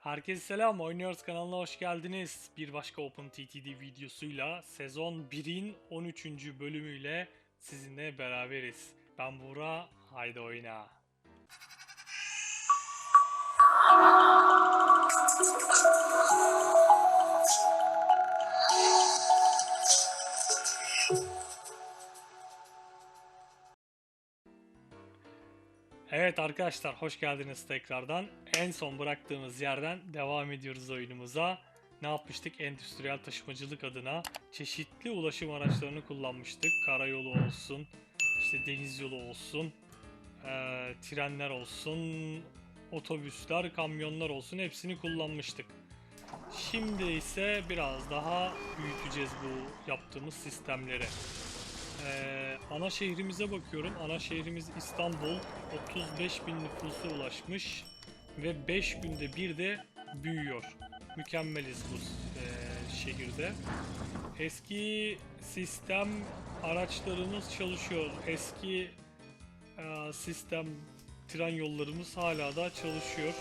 Herkese selam, Oynuyoruz kanalına hoş geldiniz. Bir başka Open TTD videosuyla sezon 1'in 13. bölümüyle sizinle beraberiz. Ben Buğra, haydi oyna. Evet arkadaşlar hoş geldiniz tekrardan. En son bıraktığımız yerden devam ediyoruz oyunumuza. Ne yapmıştık? Endüstriyel taşımacılık adına çeşitli ulaşım araçlarını kullanmıştık. Karayolu olsun, işte deniz yolu olsun, eee, trenler olsun, otobüsler, kamyonlar olsun hepsini kullanmıştık. Şimdi ise biraz daha büyüteceğiz bu yaptığımız sistemleri. Ee, ana şehrimize bakıyorum. Ana şehrimiz İstanbul. 35 bin nüfusa ulaşmış. Ve 5 günde bir de büyüyor. Mükemmeliz bu e, şehirde. Eski sistem araçlarımız çalışıyor. Eski e, sistem tren yollarımız hala da çalışıyor.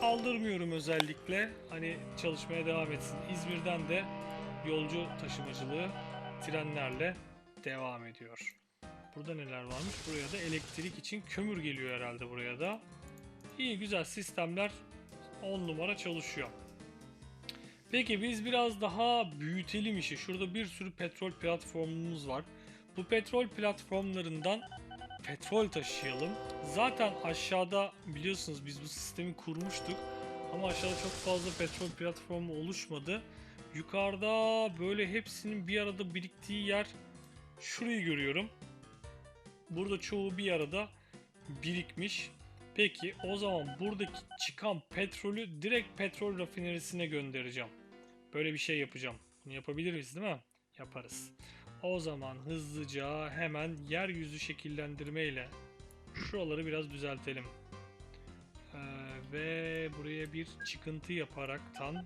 Kaldırmıyorum özellikle. Hani çalışmaya devam etsin. İzmir'den de yolcu taşımacılığı trenlerle devam ediyor. Burada neler varmış? Buraya da elektrik için kömür geliyor herhalde buraya da. İyi güzel sistemler 10 numara çalışıyor. Peki biz biraz daha büyütelim işi. Şurada bir sürü petrol platformumuz var. Bu petrol platformlarından petrol taşıyalım. Zaten aşağıda biliyorsunuz biz bu sistemi kurmuştuk. Ama aşağıda çok fazla petrol platformu oluşmadı. Yukarıda böyle hepsinin bir arada biriktiği yer şurayı görüyorum. Burada çoğu bir arada birikmiş. Peki o zaman buradaki çıkan petrolü direkt petrol rafinerisine göndereceğim. Böyle bir şey yapacağım. Bunu yapabilir miyiz değil mi? Yaparız. O zaman hızlıca hemen yeryüzü şekillendirme ile şuraları biraz düzeltelim. Ee, ve buraya bir çıkıntı yaparaktan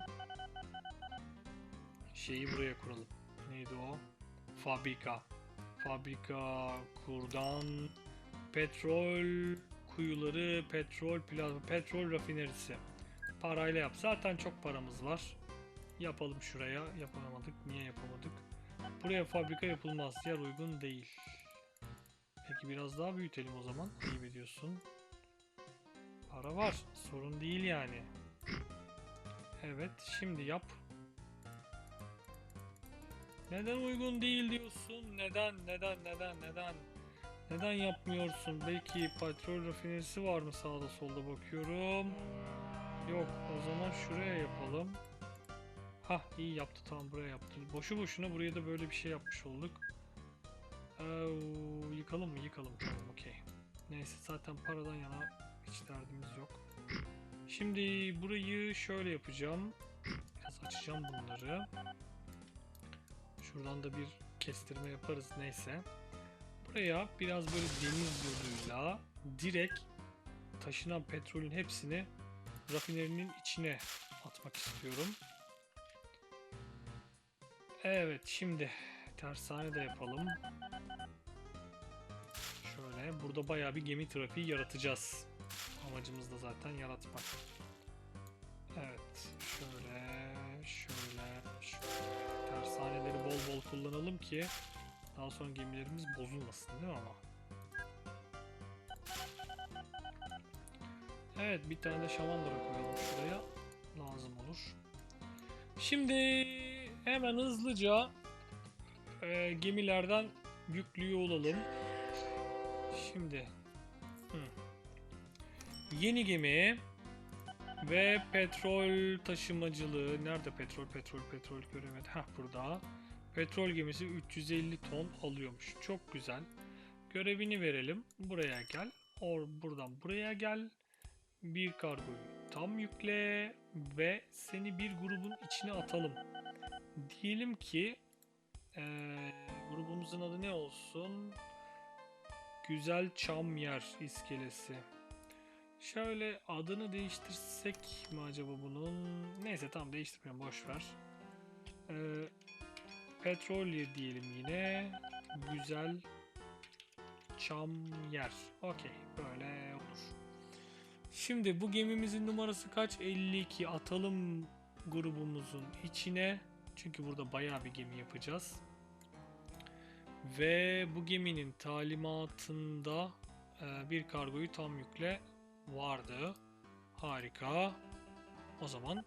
şeyi buraya kuralım. Neydi o? Fabrika. Fabrika kurdan petrol kuyuları, petrol plazma, petrol rafinerisi. Parayla yap. Zaten çok paramız var. Yapalım şuraya. Yapamadık. Niye yapamadık? Buraya fabrika yapılmaz. Yer uygun değil. Peki biraz daha büyütelim o zaman. İyi biliyorsun. Para var. Sorun değil yani. Evet. Şimdi yap. Neden uygun değil diyorsun? Neden, neden, neden, neden? Neden yapmıyorsun? Belki petrol rafinerisi var mı sağda solda bakıyorum. Yok, o zaman şuraya yapalım. Hah, iyi yaptı tamam buraya yaptı. Boşu boşuna buraya da böyle bir şey yapmış olduk. Ee, yıkalım mı? Yıkalım. Okey. Neyse zaten paradan yana hiç derdimiz yok. Şimdi burayı şöyle yapacağım. Biraz açacağım bunları. Şuradan da bir kestirme yaparız neyse. Buraya biraz böyle deniz yoluyla direkt taşınan petrolün hepsini rafinerinin içine atmak istiyorum. Evet şimdi tersane de yapalım. Şöyle burada bayağı bir gemi trafiği yaratacağız. Amacımız da zaten yaratmak. Evet şöyle bol kullanalım ki daha sonra gemilerimiz bozulmasın değil mi ama? Evet bir tane de şamandıra koyalım şuraya. Lazım olur. Şimdi hemen hızlıca e, gemilerden yüklüyor olalım. Şimdi hı. yeni gemi ve petrol taşımacılığı. Nerede petrol, petrol, petrol göremedim. Heh burada. Petrol gemisi 350 ton alıyormuş. Çok güzel. Görevini verelim. Buraya gel. Or buradan buraya gel. Bir kargoyu tam yükle ve seni bir grubun içine atalım. Diyelim ki eee, grubumuzun adı ne olsun? Güzel Çam Yer iskelesi. Şöyle adını değiştirsek mi acaba bunun? Neyse tamam değiştirmiyorum boş ver. Ee, Petrolye diyelim yine. Güzel çam yer. Okey böyle olur. Şimdi bu gemimizin numarası kaç? 52. Atalım grubumuzun içine. Çünkü burada bayağı bir gemi yapacağız. Ve bu geminin talimatında e, bir kargoyu tam yükle vardı. Harika. O zaman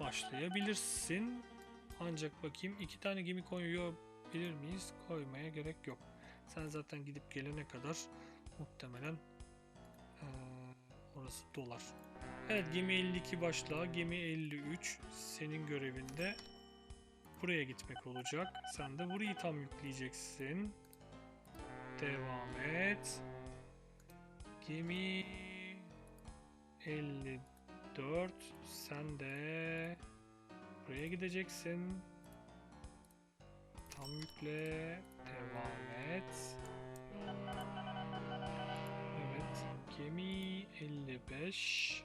başlayabilirsin. Ancak bakayım iki tane gemi koyabilir miyiz? Koymaya gerek yok. Sen zaten gidip gelene kadar muhtemelen eee, orası dolar. Evet gemi 52 başla. Gemi 53 senin görevinde buraya gitmek olacak. Sen de burayı tam yükleyeceksin. Devam et. Gemi 54 sen de buraya gideceksin. Tam yükle. Devam et. Evet. Gemi 55.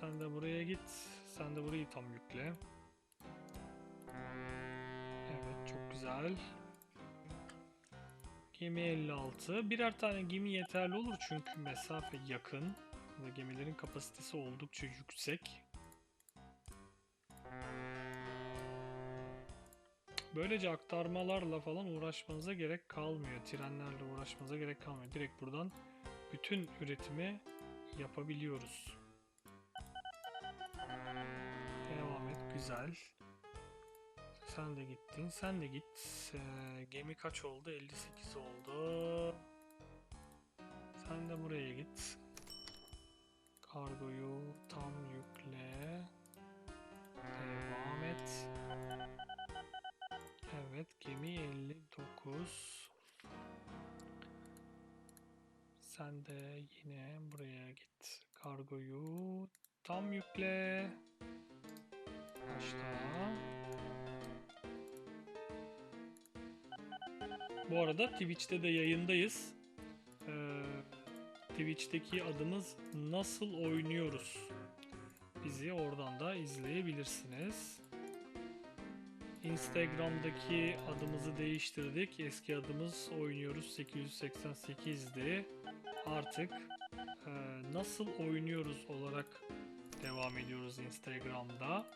Sen de buraya git. Sen de burayı tam yükle. Evet çok güzel. Gemi 56. Birer tane gemi yeterli olur çünkü mesafe yakın. Ve gemilerin kapasitesi oldukça yüksek. Böylece aktarmalarla falan uğraşmanıza gerek kalmıyor. Trenlerle uğraşmanıza gerek kalmıyor. Direkt buradan bütün üretimi yapabiliyoruz. Devam et. Güzel. Sen de gittin. Sen de git. Ee, gemi kaç oldu? 58 oldu. Sen de yine buraya git. Kargoyu tam yükle. Başla. Bu arada Twitch'te de yayındayız. Ee, Twitch'teki adımız Nasıl Oynuyoruz. Bizi oradan da izleyebilirsiniz. Instagram'daki adımızı değiştirdik. Eski adımız Oynuyoruz 888'di. Artık e, Nasıl Oynuyoruz olarak devam ediyoruz Instagram'da.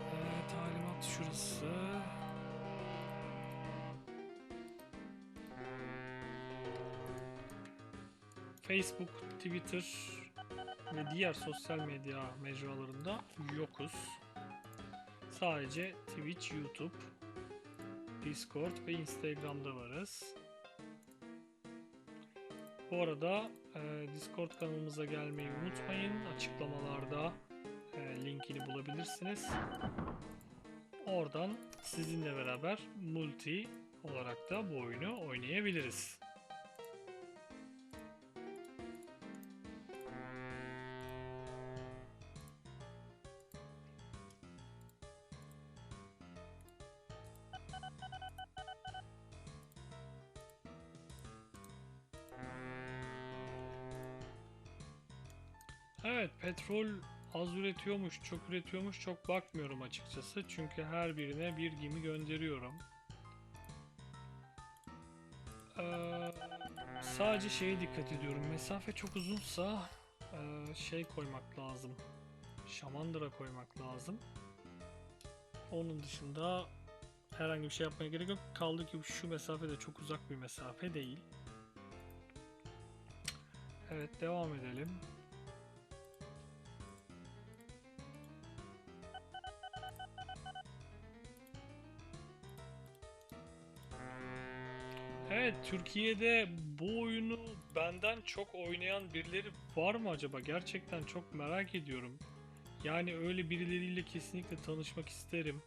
E, talimat şurası. Facebook, Twitter ve diğer sosyal medya mecralarında yokuz. Sadece Twitch, YouTube, Discord ve Instagram'da varız. Bu arada e, Discord kanalımıza gelmeyi unutmayın. Açıklamalarda e, linkini bulabilirsiniz. Oradan sizinle beraber multi olarak da bu oyunu oynayabiliriz. Evet, petrol az üretiyormuş, çok üretiyormuş çok bakmıyorum açıkçası. Çünkü her birine bir gemi gönderiyorum. Ee, sadece şeye dikkat ediyorum. Mesafe çok uzunsa e, şey koymak lazım. Şamandıra koymak lazım. Onun dışında herhangi bir şey yapmaya gerek yok. Kaldı ki şu mesafe de çok uzak bir mesafe değil. Evet devam edelim. Evet, Türkiye'de bu oyunu benden çok oynayan birileri var mı acaba? Gerçekten çok merak ediyorum. Yani öyle birileriyle kesinlikle tanışmak isterim.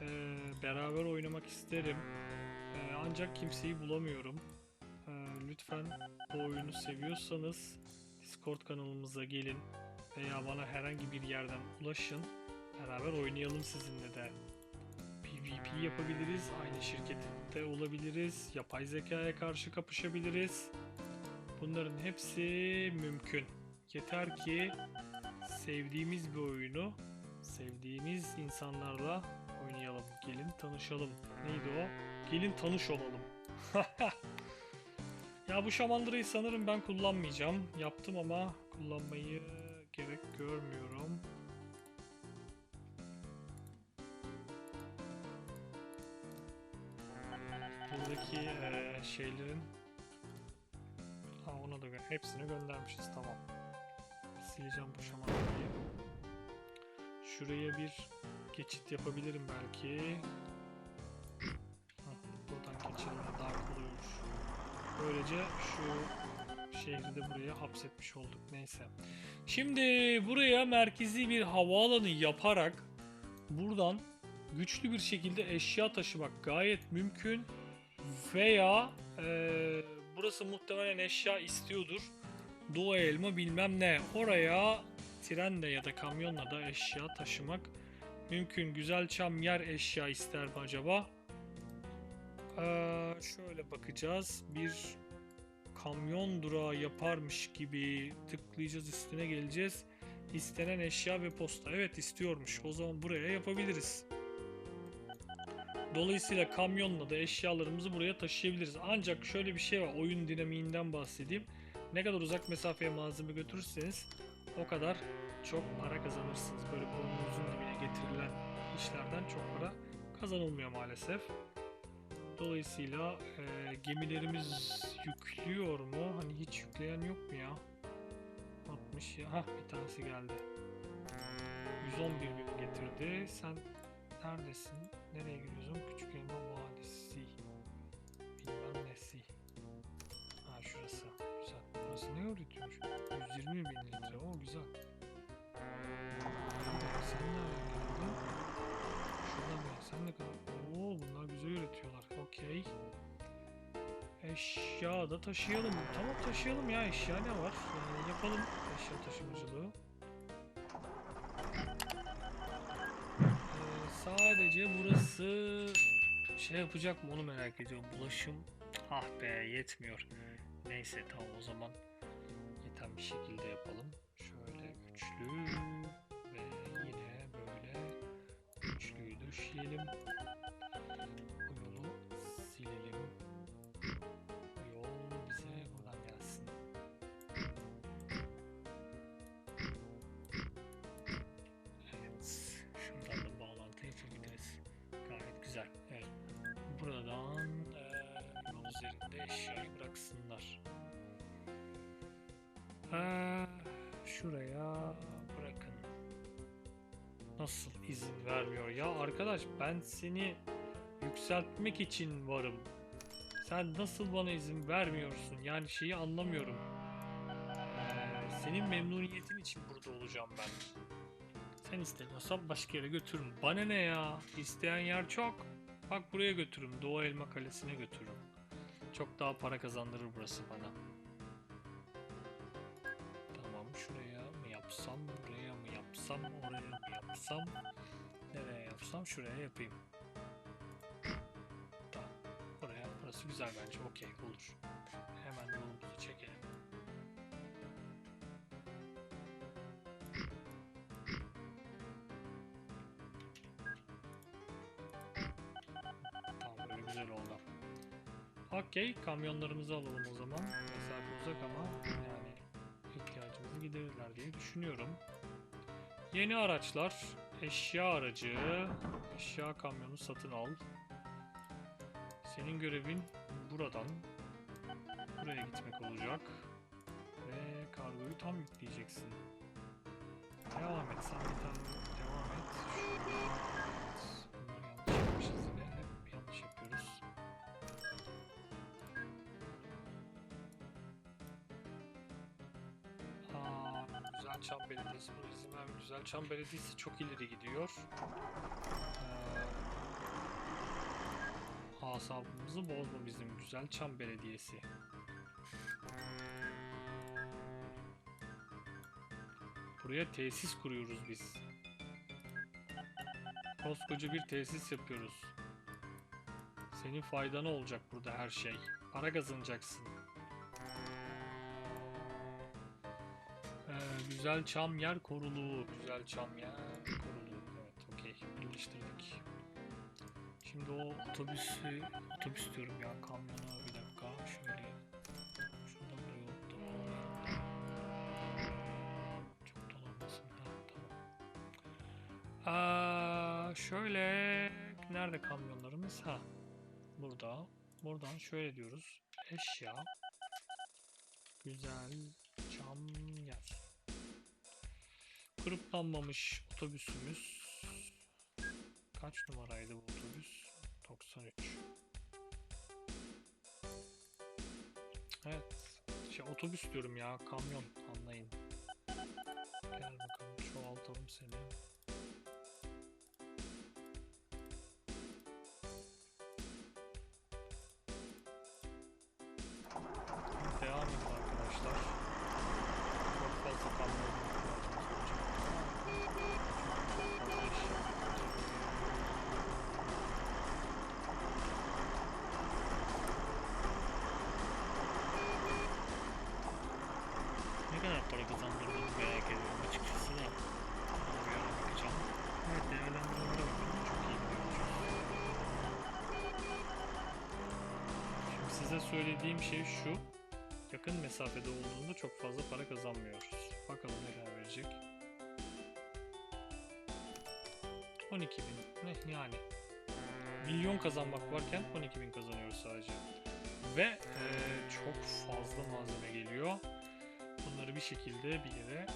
Ee, beraber oynamak isterim. Ee, ancak kimseyi bulamıyorum. Ee, lütfen bu oyunu seviyorsanız Discord kanalımıza gelin veya bana herhangi bir yerden ulaşın. Beraber oynayalım sizinle de. PvP yapabiliriz, aynı şirkette olabiliriz, yapay zekaya karşı kapışabiliriz. Bunların hepsi mümkün. Yeter ki sevdiğimiz bir oyunu sevdiğimiz insanlarla oynayalım. Gelin tanışalım. Neydi o? Gelin tanış olalım. Ya bu şamandırayı sanırım ben kullanmayacağım. Yaptım ama kullanmayı gerek görmüyorum. Buradaki eee, şeylerin ha, ona da gö- hepsini göndermişiz tamam. Sileceğim bu şamandırayı. Şuraya bir geçit yapabilirim belki. Buradan geçirme daha kolay olur. Böylece şu şehri de buraya hapsetmiş olduk. Neyse. Şimdi buraya merkezi bir havaalanı yaparak buradan güçlü bir şekilde eşya taşımak gayet mümkün. Veya eee, burası muhtemelen eşya istiyordur. Doğu elma bilmem ne. Oraya trenle ya da kamyonla da eşya taşımak mümkün. Güzel çam yer eşya ister mi acaba? Ee, şöyle bakacağız. Bir kamyon durağı yaparmış gibi tıklayacağız üstüne geleceğiz. İstenen eşya ve posta. Evet istiyormuş. O zaman buraya yapabiliriz. Dolayısıyla kamyonla da eşyalarımızı buraya taşıyabiliriz. Ancak şöyle bir şey var. Oyun dinamiğinden bahsedeyim. Ne kadar uzak mesafeye malzeme götürürseniz o kadar çok para kazanırsınız. Böyle burnunuzun dibine getirilen işlerden çok para kazanılmıyor maalesef. Dolayısıyla e, gemilerimiz yüklüyor mu? Hani hiç yükleyen yok mu ya? 60 ya. Hah bir tanesi geldi. 111 bin getirdi. Sen neredesin? Nereye gidiyorsun? Küçük Elma Vadisi. Bilmem nesi. Ha şurası. Güzel. Burası ne üretiyormuş? 120 bin litre. O güzel. Sen nereden geldin? Şuradan mı? Sen ne kadar? Oo bunlar güzel üretiyorlar. Okey. Eşya da taşıyalım. Tamam taşıyalım ya. Eşya ne var? Yani yapalım eşya taşımacılığı. Sadece burası şey yapacak mı onu merak ediyorum. Bulaşım ah be yetmiyor. Neyse tamam o zaman yeten bir şekilde yapalım. Şöyle üçlü ve yine böyle üçlüyü döşeyelim. Eşyayı bıraksınlar. Eee, şuraya bırakın. Nasıl izin vermiyor ya arkadaş ben seni yükseltmek için varım. Sen nasıl bana izin vermiyorsun? Yani şeyi anlamıyorum. Eee, senin memnuniyetin için burada olacağım ben. Sen istemiyorsan başka yere götürün. Bana ne ya? İsteyen yer çok. Bak buraya götürün. Doğu Elma Kalesi'ne götürün. Çok daha para kazandırır burası bana. Tamam şuraya mı yapsam, buraya mı yapsam, oraya mı yapsam, nereye yapsam şuraya yapayım. Tamam. Buraya, burası güzel bence. Okey olur. Hemen yolumuzu çekelim. Tamam böyle güzel oldu. Okey kamyonlarımızı alalım o zaman. Mesafe uzak ama yani ihtiyacımızı giderirler diye düşünüyorum. Yeni araçlar. Eşya aracı. Eşya kamyonu satın al. Senin görevin buradan buraya gitmek olacak. Ve kargoyu tam yükleyeceksin. Devam et sen bir devam et. Çam Belediyesi bu izin vermiyor. Güzel Çam Belediyesi çok ileri gidiyor. Ee, asabımızı bozma bizim Güzel Çam Belediyesi. Buraya tesis kuruyoruz biz. Koskoca bir tesis yapıyoruz. Senin faydana olacak burada her şey. Para kazanacaksın. Güzel çam yer korulu. Güzel çam yer korulu. Evet okey. Birleştirdik. Şimdi o otobüsü, otobüs diyorum ya kamyonu bir dakika şöyle. Şurada buraya oturalım. Çok dolanmasın. Ha, tamam. Aa, şöyle nerede kamyonlarımız? Ha. Burada. Buradan şöyle diyoruz. Eşya. Güzel. Çam yer. Kırıklanmamış otobüsümüz. Kaç numaraydı bu otobüs? 93. Evet. Şey otobüs diyorum ya. Kamyon anlayın. Gel bakalım çoğaltalım seni. Devam edin arkadaşlar. Çok fazla kamyon söylediğim şey şu. Yakın mesafede olduğunda çok fazla para kazanmıyoruz. Bakalım ne kadar verecek. 12 bin. Ne yani? Milyon kazanmak varken 12 bin kazanıyoruz sadece. Ve eee, çok fazla malzeme geliyor. Bunları bir şekilde bir yere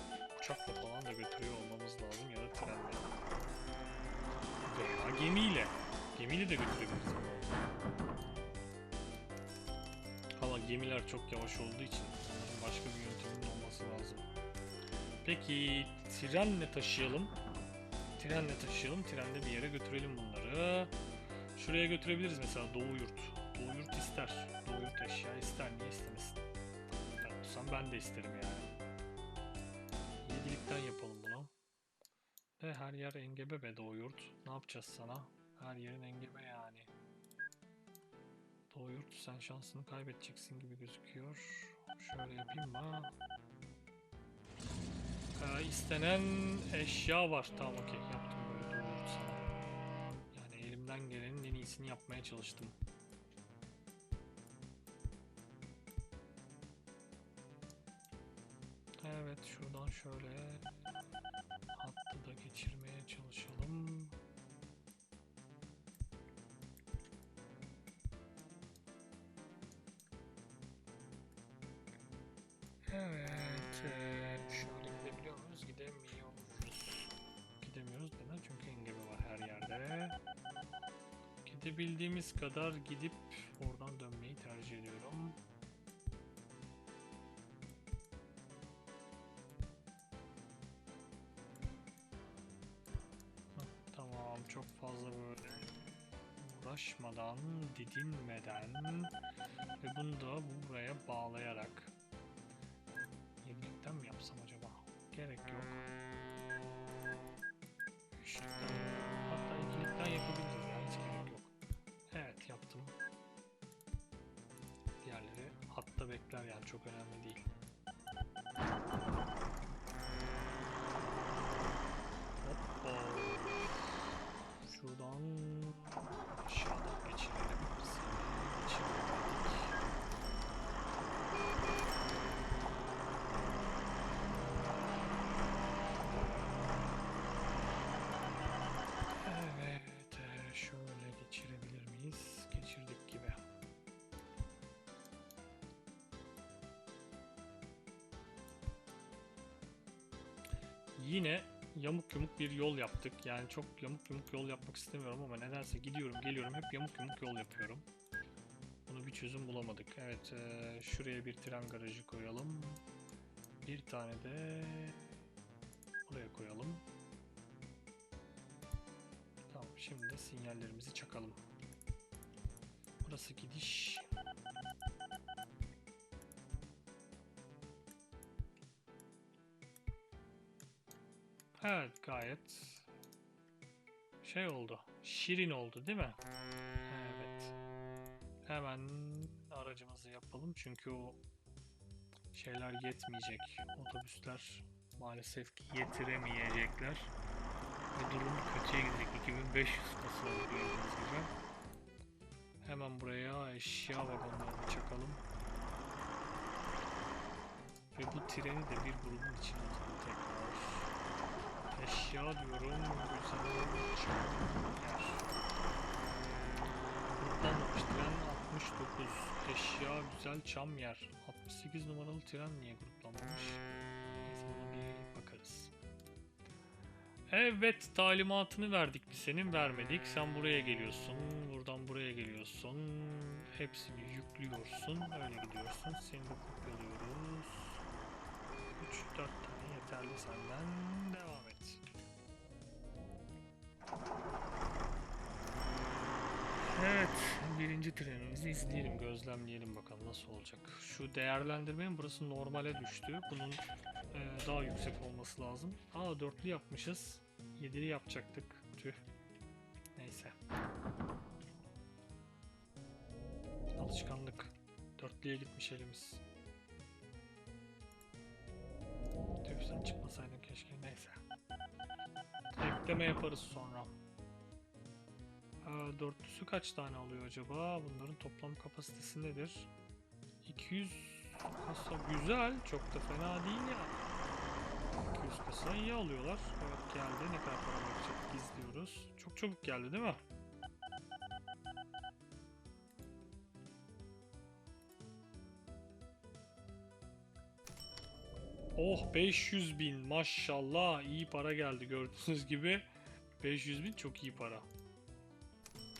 uçakla falan da götürüyor olmamız lazım ya da trenle. Veya gemiyle. Gemiyle de götürebiliriz gemiler çok yavaş olduğu için başka bir yöntemin olması lazım. Peki trenle taşıyalım. Trenle taşıyalım. Trende bir yere götürelim bunları. Şuraya götürebiliriz mesela Doğu Yurt. Doğu Yurt ister. Doğu Yurt eşya ister. Niye istemesin? Ben ben de isterim yani. Yedilikten yapalım bunu. Ve her yer engebe be Doğu Yurt. Ne yapacağız sana? Her yerin engebe yani. Doğu Yurt sen şansını kaybedeceksin gibi gözüküyor. Şöyle yapayım mı? Ee, istenen eşya var. Tamam okey yaptım böyle Doğu Yurt sana. Yani elimden gelenin en iyisini yapmaya çalıştım. Evet şuradan şöyle Evet eee, şöyle gidebiliyor muyuz? Gidemiyoruz. Gidemiyoruz neden? Çünkü engebe var her yerde. Gidebildiğimiz kadar gidip Hatta ikilikten yapabiliriz ya hiç gerek yok. Evet yaptım. Diğerleri hatta bekler yani çok önemli değil. Hoppa. Şuradan aşağıdan Yine yamuk yumuk bir yol yaptık. Yani çok yamuk yumuk yol yapmak istemiyorum ama nedense gidiyorum geliyorum hep yamuk yumuk yol yapıyorum. Bunu bir çözüm bulamadık. Evet, e, şuraya bir tren garajı koyalım. Bir tane de buraya koyalım. Tamam şimdi de sinyallerimizi çakalım. Burası gidiş. Evet gayet şey oldu. Şirin oldu değil mi? Evet. Hemen aracımızı yapalım çünkü o şeyler yetmeyecek. Otobüsler maalesef ki yetiremeyecekler. Ve durum kötüye gidecek. 2500 kasa oldu gördüğünüz gibi. Hemen buraya eşya vagonlarını çakalım. Ve bu treni de bir grubun içine tekrar. Eşya diyorum. Gruplanmamış tren 69. Eşya güzel çam yer. 68 numaralı tren niye gruplanmamış? Bir bakarız. Evet talimatını verdik biz senin vermedik. Sen buraya geliyorsun. Buradan buraya geliyorsun. Hepsini yüklüyorsun. Öyle gidiyorsun. Seni de kopyalıyoruz. 3-4 tane yeterli senden. Devam Evet, birinci trenimizi izleyelim, gözlemleyelim bakalım nasıl olacak. Şu değerlendirmenin burası normale düştü. Bunun e, daha yüksek olması lazım. Aa dörtlü yapmışız. Yedili yapacaktık. Tüh. Neyse. Alışkanlık. Dörtlüye gitmiş elimiz. Tüh sen çıkmasaydın keşke. Neyse. Ekleme yaparız sonra. Aa, dörtlüsü kaç tane alıyor acaba? Bunların toplam kapasitesi nedir? 200 kasa güzel. Çok da fena değil ya. 200 kasa iyi alıyorlar. Evet geldi. Ne kadar para verecek izliyoruz. Çok çabuk geldi değil mi? Oh 500 bin maşallah iyi para geldi gördüğünüz gibi 500 bin çok iyi para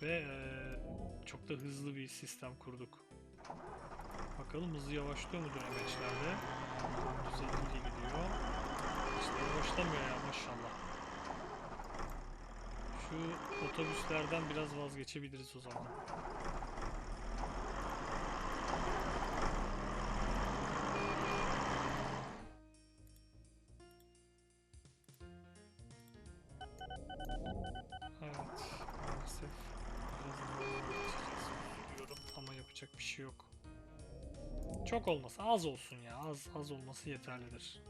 ve eee, çok da hızlı bir sistem kurduk. Bakalım hızı yavaşlıyor mu dönemeçlerde? 450 ile gidiyor. İşte yavaşlamıyor ya maşallah. Şu otobüslerden biraz vazgeçebiliriz o zaman Çok olması, az olsun ya. Az az olması yeterlidir.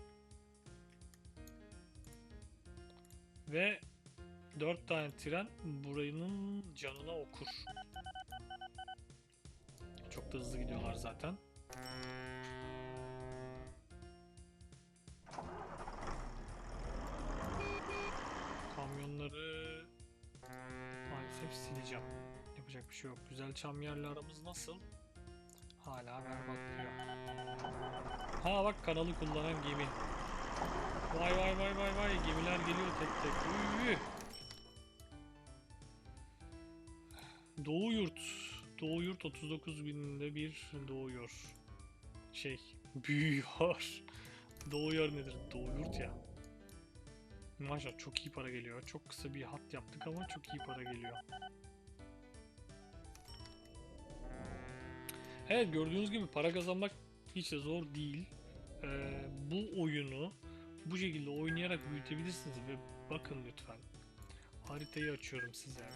Ve 4 tane tren buranın canına okur. Çok da hızlı gidiyorlar zaten. Kamyonları maalesef sileceğim. Yapacak bir şey yok. Güzel çam yerli aramız nasıl? Hala berbat diyor. Ha bak kanalı kullanan gemi. Vay vay vay vay vay gemiler geliyor tek tek. Üy. Doğu yurt. Doğu yurt 39 binde bir doğuyor. Şey büyüyor. Doğuyor nedir? Doğu yurt ya. Maşallah çok iyi para geliyor. Çok kısa bir hat yaptık ama çok iyi para geliyor. Evet gördüğünüz gibi para kazanmak hiç de zor değil. Ee, bu oyunu bu şekilde oynayarak büyütebilirsiniz ve bakın lütfen. Haritayı açıyorum size.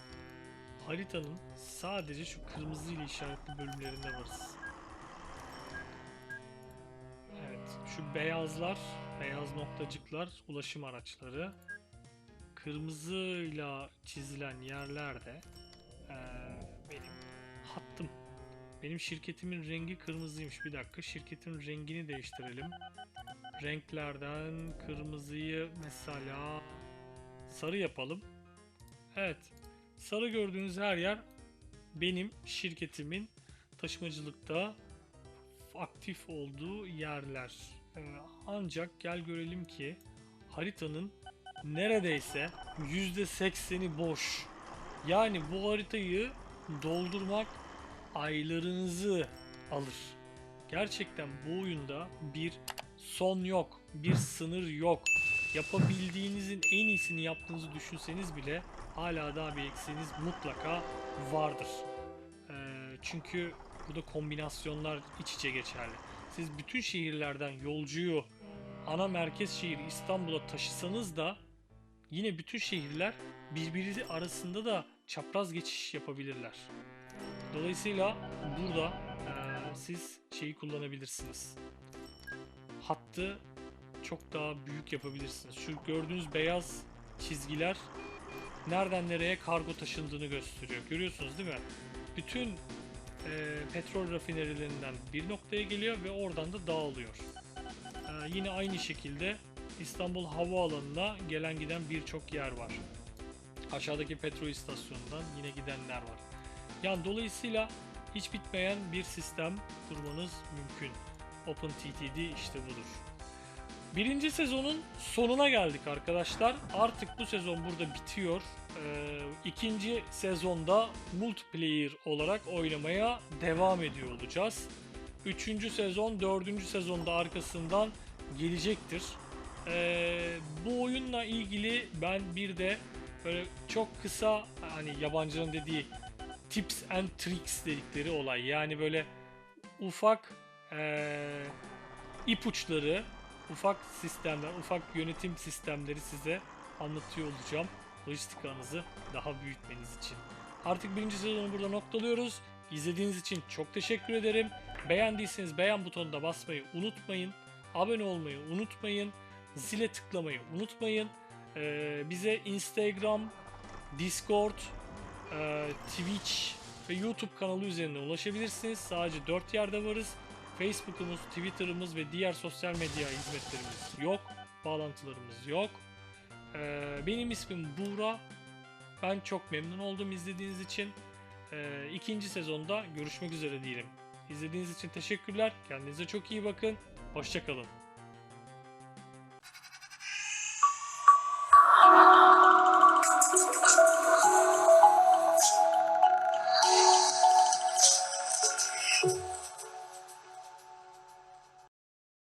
Haritanın sadece şu kırmızı ile işaretli bölümlerinde varız. Evet, şu beyazlar, beyaz noktacıklar ulaşım araçları. Kırmızıyla çizilen yerlerde hattım. Benim şirketimin rengi kırmızıymış. Bir dakika, şirketin rengini değiştirelim. Renklerden kırmızıyı mesela sarı yapalım. Evet, sarı gördüğünüz her yer benim şirketimin taşımacılıkta aktif olduğu yerler. Ee, ancak gel görelim ki haritanın neredeyse %80'i boş. Yani bu haritayı doldurmak aylarınızı alır. Gerçekten bu oyunda bir son yok, bir sınır yok. Yapabildiğinizin en iyisini yaptığınızı düşünseniz bile hala daha bir eksiğiniz mutlaka vardır. Ee, çünkü burada kombinasyonlar iç içe geçerli. Siz bütün şehirlerden yolcuyu ana merkez şehir İstanbul'a taşısanız da yine bütün şehirler birbiri arasında da çapraz geçiş yapabilirler. Dolayısıyla burada eee, siz şeyi kullanabilirsiniz. Hattı çok daha büyük yapabilirsiniz. Şu gördüğünüz beyaz çizgiler nereden nereye kargo taşındığını gösteriyor. Görüyorsunuz değil mi? Bütün eee, petrol rafinerilerinden bir noktaya geliyor ve oradan da dağılıyor. Eee, yine aynı şekilde İstanbul Havaalanı'na gelen giden birçok yer var. Aşağıdaki petrol istasyonundan yine gidenler var. Yani dolayısıyla hiç bitmeyen bir sistem kurmanız mümkün. OpenTTD işte budur. Birinci sezonun sonuna geldik arkadaşlar. Artık bu sezon burada bitiyor. Ee, ikinci sezonda multiplayer olarak oynamaya devam ediyor olacağız. Üçüncü sezon, dördüncü sezonda arkasından gelecektir. Ee, bu oyunla ilgili ben bir de böyle çok kısa hani yabancının dediği tips and tricks dedikleri olay. Yani böyle ufak eee, ipuçları, ufak sistemler, ufak yönetim sistemleri size anlatıyor olacağım. Lojistik ağınızı daha büyütmeniz için. Artık birinci sezonu burada noktalıyoruz. İzlediğiniz için çok teşekkür ederim. Beğendiyseniz beğen butonuna basmayı unutmayın. Abone olmayı unutmayın. Zile tıklamayı unutmayın. Ee, bize Instagram, Discord, e, Twitch ve YouTube kanalı üzerinden ulaşabilirsiniz. Sadece 4 yerde varız. Facebook'umuz, Twitter'ımız ve diğer sosyal medya hizmetlerimiz yok. Bağlantılarımız yok. Ee, benim ismim Buğra. Ben çok memnun oldum izlediğiniz için. Ee, ikinci sezonda görüşmek üzere diyelim. İzlediğiniz için teşekkürler. Kendinize çok iyi bakın. Hoşçakalın.